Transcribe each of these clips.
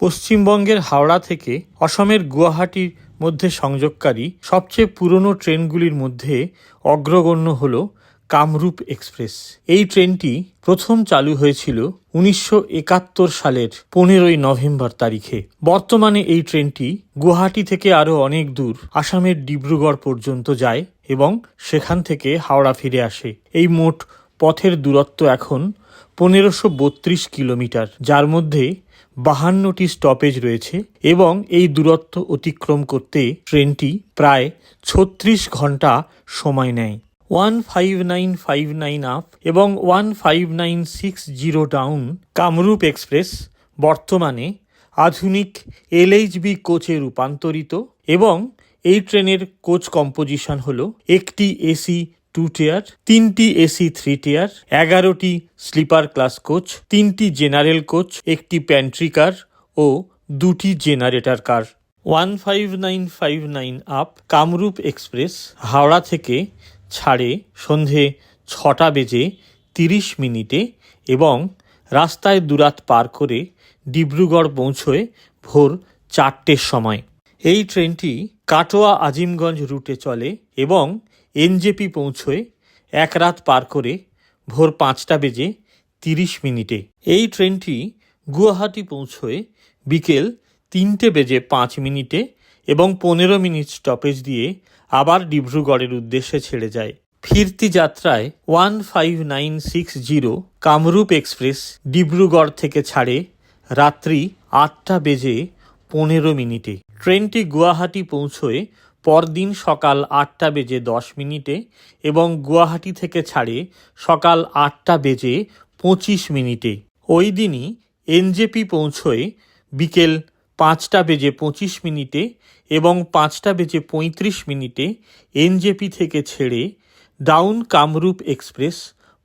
পশ্চিমবঙ্গের হাওড়া থেকে অসমের গুয়াহাটির মধ্যে সংযোগকারী সবচেয়ে পুরনো ট্রেনগুলির মধ্যে অগ্রগণ্য হল কামরূপ এক্সপ্রেস। এই ট্রেনটি প্রথম চালু হয়েছিল উনিশশো একাত্তর সালের পনেরোই নভেম্বর তারিখে। বর্তমানে এই ট্রেনটি গুয়াহাটি থেকে আরও অনেক দূর আসামের ডিব্রুগড় পর্যন্ত যায় এবং সেখান থেকে হাওড়া ফিরে আসে। এই মোট পথের দূরত্ব এখন পনেরোশো বত্রিশ কিলোমিটার, যার মধ্যে বাহান্নটি স্টপেজ রয়েছে এবং এই দূরত্ব অতিক্রম করতে ট্রেনটি প্রায় ছত্রিশ ঘণ্টা সময় নেয়। One five nine five nine up এবং one five nine six zero down Kamrup express বর্তমানে আধুনিক এলএইচবি কোচে রূপান্তরিত এবং এই ট্রেনের কোচ কম্পোজিশন হল একটি এসি টু টিয়ার তিনটি এসি থ্রি টিয়ার এগারোটি স্লিপার ক্লাস কোচ তিনটি জেনারেল কোচ একটি প্যান্ট্রি কার ও দুটি generator car one five nine five nine up Kamrup express, Howrah থেকে ছাড়ে সন্ধে ছটা বেজে তিরিশ মিনিটে এবং রাস্তায় দুরাত পার করে ডিব্রুগড় পৌঁছয় ভোর চারটের সময়। এই ট্রেনটি কাটোয়া আজিমগঞ্জ রুটে চলে এবং এনজেপি পৌঁছয় এক রাত পার করে ভোর পাঁচটা বেজে তিরিশ মিনিটে। এই ট্রেনটি গুয়াহাটি পৌঁছয় বিকেল তিনটে বেজে পাঁচ মিনিটে এবং পনেরো মিনিট স্টপেজ দিয়ে আবার ডিব্রুগড়ের উদ্দেশ্যে ছেড়ে যায়। ফিরতি যাত্রায় one five nine six zero Kamrup express Dibrugarh থেকে ছাড়ে রাত্রি আটটা বেজে পনেরো মিনিটে। ট্রেনটি গুয়াহাটি পৌঁছয় পরদিন সকাল আটটা বেজে দশ মিনিটে এবং গুয়াহাটি থেকে ছাড়ে সকাল আটটা বেজে পঁচিশ মিনিটে। ওই দিনই এনজেপি পৌঁছয় বিকেল পাঁচটা বেজে পঁচিশ মিনিটে এবং পাঁচটা বেজে পঁয়ত্রিশ মিনিটে এনজেপি থেকে ছেড়ে ডাউন কামরূপ এক্সপ্রেস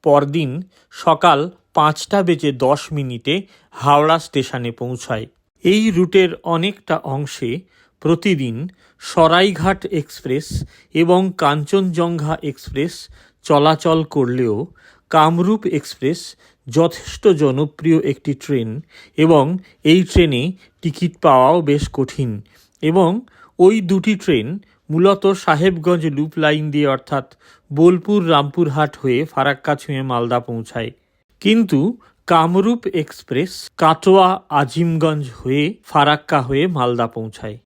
পরদিন সকাল পাঁচটা বেজে দশ মিনিটে হাওড়া স্টেশনে পৌঁছায়। এই রুটের অনেকটা অংশে প্রতিদিন সরাইঘাট এক্সপ্রেস এবং কাঞ্চনজঙ্ঘা এক্সপ্রেস চলাচল করলেও কামরূপ এক্সপ্রেস যথেষ্ট জনপ্রিয় একটি ট্রেন এবং এই ট্রেনে টিকিট পাওয়াও বেশ কঠিন এবং ওই দুটি ট্রেন মূলত সাহেবগঞ্জ লুপ লাইন দিয়ে অর্থাৎ বোলপুর রামপুরহাট হয়ে ফারাক্কা ছুঁয়ে মালদা পৌঁছায়। কিন্তু কামরূপ এক্সপ্রেস কাটোয়া আজিমগঞ্জ হয়ে ফারাক্কা হয়ে মালদা পৌঁছায়।